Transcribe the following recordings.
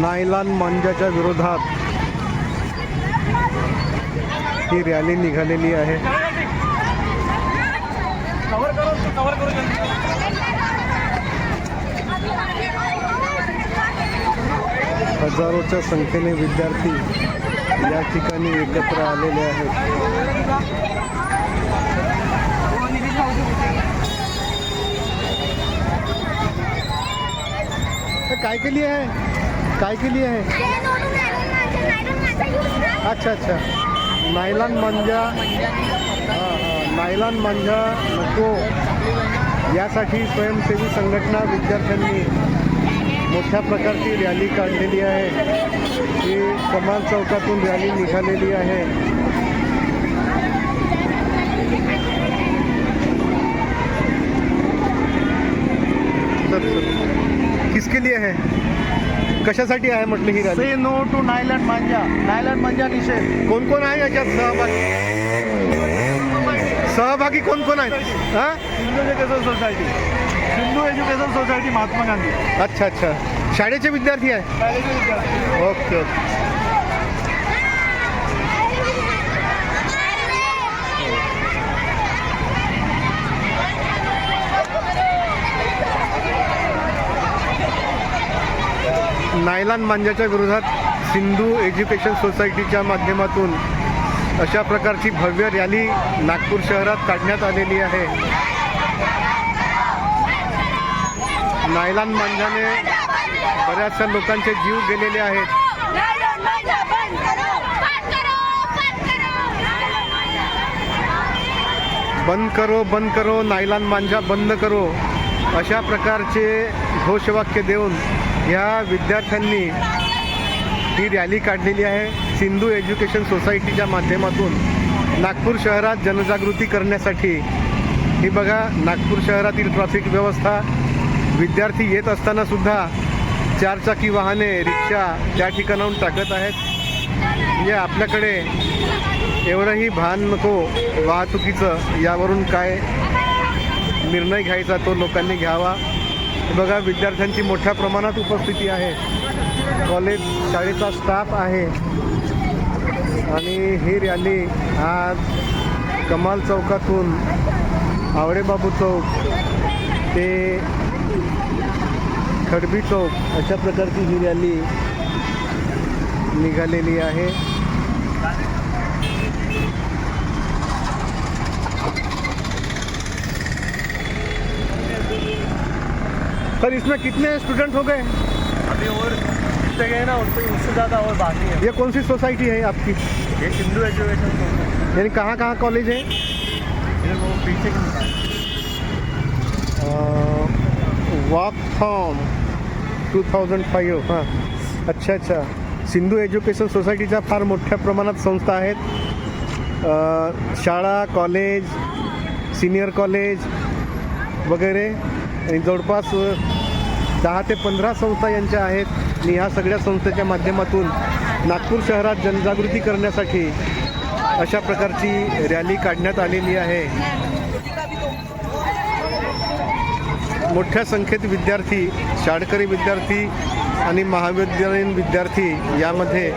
Nylon मांजाच्या विरोधात ही rally निघालेली आहे. हजारोच्या संख्येने विद्यार्थी या ठिकाणी एकत्र आलेले आहेत. हे काय केली आहे? काय केली है अच्छा अच्छा. नायलॉन मांजा. नायलॉन मांजा नको. यासाठी स्वयंसेवी संघटना विद्यार्थ्यांनी मोठ्या प्रकारची रॅली काढलेली आहे. ही कमाल चौकातून रॅली निघालेली आहे. किसके लिए है कशासाठी आहे म्हटलं ही rally say no to nylon मांजा नायलंड मांजा निषेध. कोण कोण आहे याच्यात सहभागी? सहभागी कोण कोण आहेत? हां? Hindu education society Hindu education society Mahatma Gandhi अच्छा अच्छा. शाळेचे विद्यार्थी आहे? Okay okay. नायलान मांजाच्या विरोधात सिंधू एज्युकेशन सोसायटीच्या माध्यमातून अशा प्रकारची भव्य रॅली नागपूर शहरात काढण्यात आलेली आहे. नायलान मांजाने बऱ्याचशा लोकांचे जीव गेलेले आहेत. बंद करो बंद करो नायलान मांजा बंद करो अशा प्रकारचे घोषवाक्य देऊन ह्या विद्यार्थ्यांनी ही रॅली काढलेली आहे. सिंधू एज्युकेशन सोसायटीच्या माध्यमातून नागपूर शहरात जनजागृती करण्यासाठी. ही बघा नागपूर शहरातील ट्रॅफिक व्यवस्था. विद्यार्थी येत असताना सुद्धा चारचाकी वाहने रिक्षा त्या ठिकाणाहून टाकत आहेत. म्हणजे आपल्याकडे एवढंही भान नको वाहतुकीचं यावरून काय निर्णय घ्यायचा तो लोकांनी घ्यावा. बघा विद्यार्थ्यांची मोठ्या प्रमाणात उपस्थिती आहे. कॉलेज शाळेचा स्टाफ आहे. आणि ही रॅली आज कमाल चौकातून आवडेबाबू चौक ते खडबी चौक अशा प्रकारची ही रॅली निघालेली आहे. सर इसमें कितने स्टूडेंट हो गए? अभी और जितने गए ना उससे उससे ज़्यादा और बाकी है। ये कौन सी सोसाइटी है आपकी? ये हिंदू एजुकेशन सोसाइटी यानी कहाँ कहाँ कॉलेज है? फिर वो पीछे walk form two thousand five हां। अच्छा अच्छा। सिंधू एज्युकेशन सोसायटीच्या फार मोठ्या प्रमाणात संस्था आहेत. शाळा कॉलेज सिनियर कॉलेज वगैरे. आणि जवळपास दहा ते पंधरा संस्था यांच्या आहेत. आणि ह्या सगळ्या संस्थेच्या माध्यमातून नागपूर शहरात जनजागृती करण्यासाठी अशा प्रकारची रॅली काढण्यात आलेली आहे. मोठ्या संख्येत विद्यार्थी शाळकरी विद्यार्थी आणि महाविद्यालयीन विद्यार्थी यामध्ये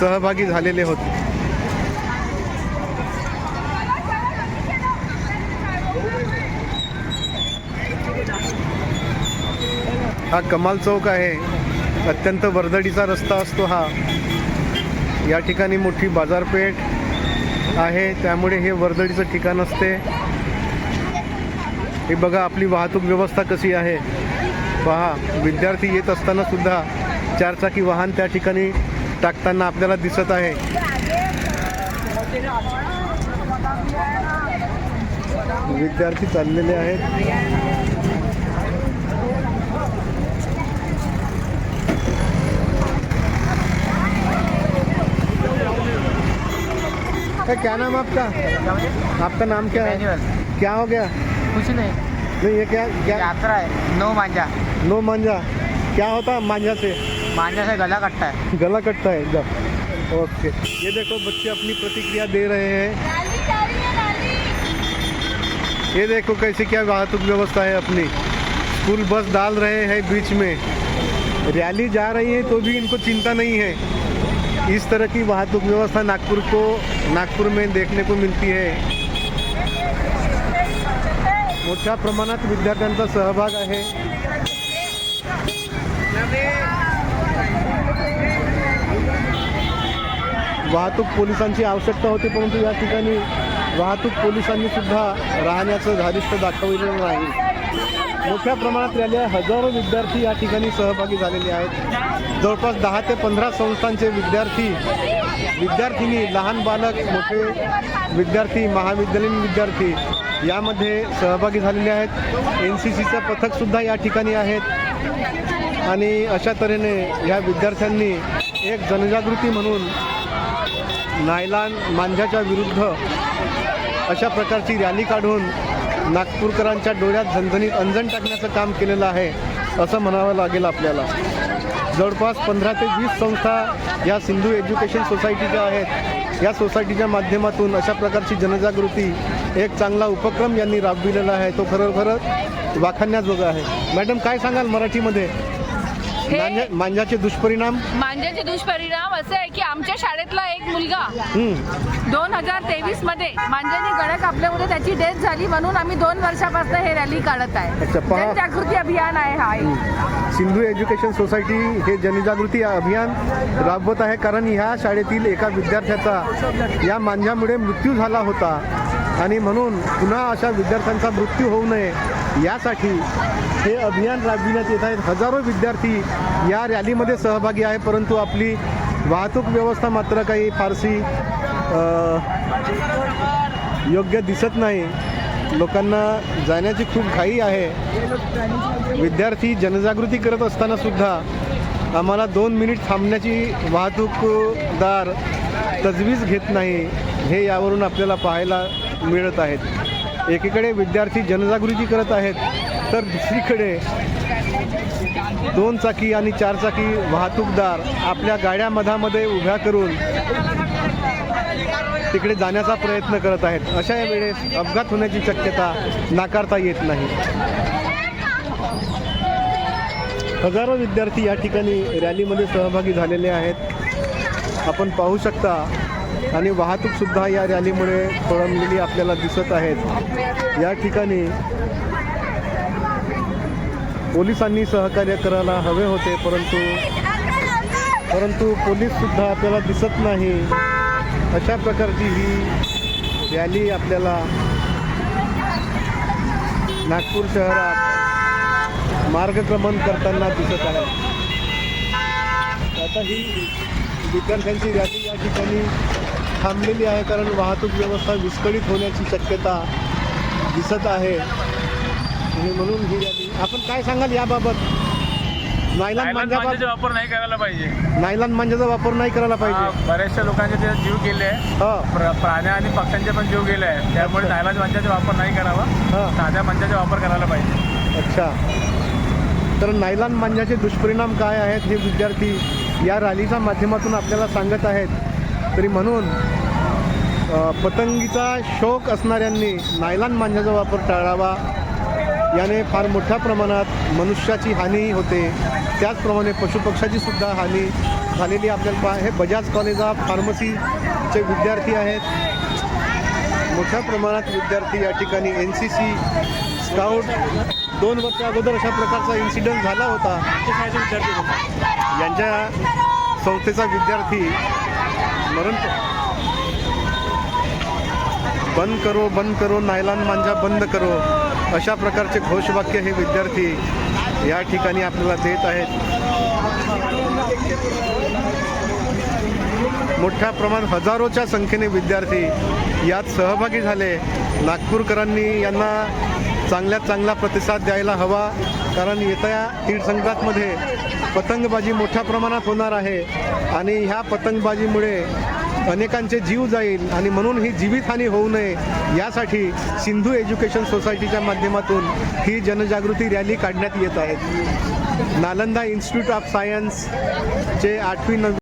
सहभागी झालेले होते. हा कमाल चौक आहे. अत्यंत वर्दळीचा रस्ता असतो हा. या ठिकाणी मोठी बाजारपेठ आहे. त्यामुळे हे वर्दळीचं ठिकाण असते. हे बघा आपली वाहतूक व्यवस्था कशी आहे. पहा विद्यार्थी येत असताना सुद्धा चारचाकी वाहन त्या ठिकाणी टाकताना आपल्याला दिसत आहे. विद्यार्थी चाललेले आहेत. ए, क्या नाम आपका? आपका नाम क्या है? क्या हो गया? कुछ नहीं। नहीं ये क्या क्या यात्रा है। नो मांझा। नो मांझा। क्या होता है मांझा से? मांझा से गला कटता है। गला कटता है एकदम। ओके। ये देखो बच्चे अपनी प्रतिक्रिया दे रहे हैं। ये देखो कैसे क्या वाहतुक व्यवस्था है अपनी। स्कूल बस डाल रहे हैं बीच में। रैली जा रही है तो भी इनको चिंता नहीं है। इस तरह की वाहतूक व्यवस्था नागपुर को नागपुर में देखने को मिलती है। मोठ्या प्रमाणात विद्यार्थ्यांचा सहभाग आहे। वाहतूक पोलिसांची आवश्यकता होती परंतु या ठिकाणी वाहतूक पोलिसांनी सुद्धा राहण्याचं धारिष्ट दाखवलेलं नाही. मोठ्या प्रमाणात रॅल्या हजारो विद्यार्थी या ठिकाणी सहभागी झालेले आहेत. जवळपास दहा ते पंधरा संस्थांचे विद्यार्थी विद्यार्थिनी लहान बालक मोठे विद्यार्थी महाविद्यालयीन विद्यार्थी यामध्ये सहभागी झालेले आहेत. एन सी सीचं पथकसुद्धा या ठिकाणी आहेत. आणि अशा तऱ्हेने या विद्यार्थ्यांनी एक जनजागृती म्हणून नायलान मांजाच्या विरुद्ध अशा प्रकारची रॅली काढून नागपूरकरांच्या डोळ्यात झणझणीत अंजण टाकण्याचं काम केलेलं आहे असं म्हणावं लागेल आपल्याला. जवळपास पंधरा ते वीस संस्था या सिंधू एज्युकेशन सोसायटीच्या आहेत. या सोसायटीच्या माध्यमातून अशा प्रकारची जनजागृती एक चांगला उपक्रम यांनी राबविलेला आहे. तो खरोखरच वाखाणण्याजोगा आहे. मॅडम काय सांगाल मराठीमध्ये? मांजा मांजाचे दुष्परिणाम मांजाचे दुष्परिणाम असे आहे की आमच्या शाळेतला एक मुलगा. दोन हजार तेवीसमध्ये मांजाने गळ्या कापल्यामुळे त्याची डेथ झाली म्हणून आम्ही दोन वर्षापासून हे रॅली काढत आहे अच्छा, पहा. जनजागृती अभियान आहे हा एक. सिंधू एज्युकेशन सोसायटी हे जनजागृती अभियान राबवत आहे कारण ह्या शाळेतील एका विद्यार्थ्याचा या मांजामुळे मृत्यू झाला होता आणि म्हणून पुन्हा अशा विद्यार्थ्यांचा मृत्यू होऊ नये यासाठी हे अभियान राबविण्यात येत आहेत. हजारो विद्यार्थी या रॅलीमध्ये सहभागी आहे परंतु आपली वाहतूक व्यवस्था मात्र काही फारशी योग्य दिसत नाही. लोकांना जाण्याची खूप घाई आहे. विद्यार्थी जनजागृती करत असताना सुद्धा आम्हाला दोन मिनिट थांबण्याची वाहतूकदार तजवीज घेत नाही हे यावरून आपल्याला पाहायला मिळत आहेत. एकीकडे विद्यार्थी जनजागृती करत आहेत तर दुसरीकडे दोन चाकी आणि चार चाकी वाहतूकदार आपल्या गाड्या मधामध्ये उभ्या करून तिकडे जाण्याचा प्रयत्न करत आहेत. अशा वेळेस अपघात होण्याची शक्यता नाकारता येत नाही. हजारो विद्यार्थी या ठिकाणी रॅलीमध्ये सहभागी झालेले आहेत. आपण पाहू शकता आणि वाहतूकसुद्धा या रॅलीमुळे खोळंबलेली आपल्याला दिसत आहेत. या ठिकाणी पोलिसांनी सहकार्य करायला हवे होते परंतु परंतु पोलीससुद्धा आपल्याला दिसत नाही. अशा प्रकारची ही रॅली आपल्याला नागपूर शहरात मार्गक्रमण करताना दिसत आहे. आता ही विद्यार्थ्यांची रॅली या ठिकाणी थांबलेली आहे कारण वाहतूक व्यवस्था विस्कळीत होण्याची शक्यता दिसत आहे. आणि म्हणून ही आपण काय सांगाल याबाबत? नायलॉन मांजाचा वापर नाही करायला पाहिजे. नायलॉन मांजाचा वापर नाही करायला पाहिजे. बऱ्याचशा लोकांचे ते जीव गेले. आहे हा. प्र- प्राणी आणि पक्ष्यांचे पण जीव गेले आहे त्यामुळे थायलंड मांजाचा वापर नाही करावा. हा. साध्या मांजाचा वापर करायला पाहिजे. अच्छा. तर नायलॉन मांजाचे दुष्परिणाम काय आहेत हे विद्यार्थी या रॅलीच्या माध्यमातून आपल्याला सांगत आहेत. तरी म्हणून पतंगीचा शौक असणाऱ्यांनी नायलॉन मांजाचा वापर टाळावा. याने फार मोठ्या प्रमाणात मनुष्याची हानी होते. त्याचप्रमाणे पशुपक्षाची सुद्धा हानी झालेली आपल्याला पा हे बजाज कॉलेज ऑफ फार्मसीचे विद्यार्थी आहेत. मोठ्या प्रमाणात विद्यार्थी या ठिकाणी एन सी सी स्काउट दोन वर्ष अगोदर अशा प्रकारचा इन्सिडंट झाला होता. यांच्या संस्थेचा विद्यार्थी मरण बंद करो बंद करो नायलॉन मांजा बंद करो. अशा प्रकारचे घोषवाक्य हे विद्यार्थी या ठिकाणी आपल्याला देत आहेत. मोठ्या प्रमाणात हजारोच्या संख्येने विद्यार्थी यात सहभागी झाले. नागपूरकरांनी यांना चांगल्यात चांगला प्रतिसाद द्यायला हवा कारण येत्या तीड संक्रांतमध्ये पतंगबाजी मोठ्या प्रमाणात होणार आहे आणि ह्या पतंगबाजीमुळे अनेकांचे जीव जाईल आणि म्हणून ही जीवितहानी होऊ नये यासाठी सिंधू एज्युकेशन सोसायटीच्या माध्यमातून ही जनजागृती रॅली काढण्यात येत आहे. नालंदा इन्स्टिट्यूट ऑफ सायन्सचे आठवी नववी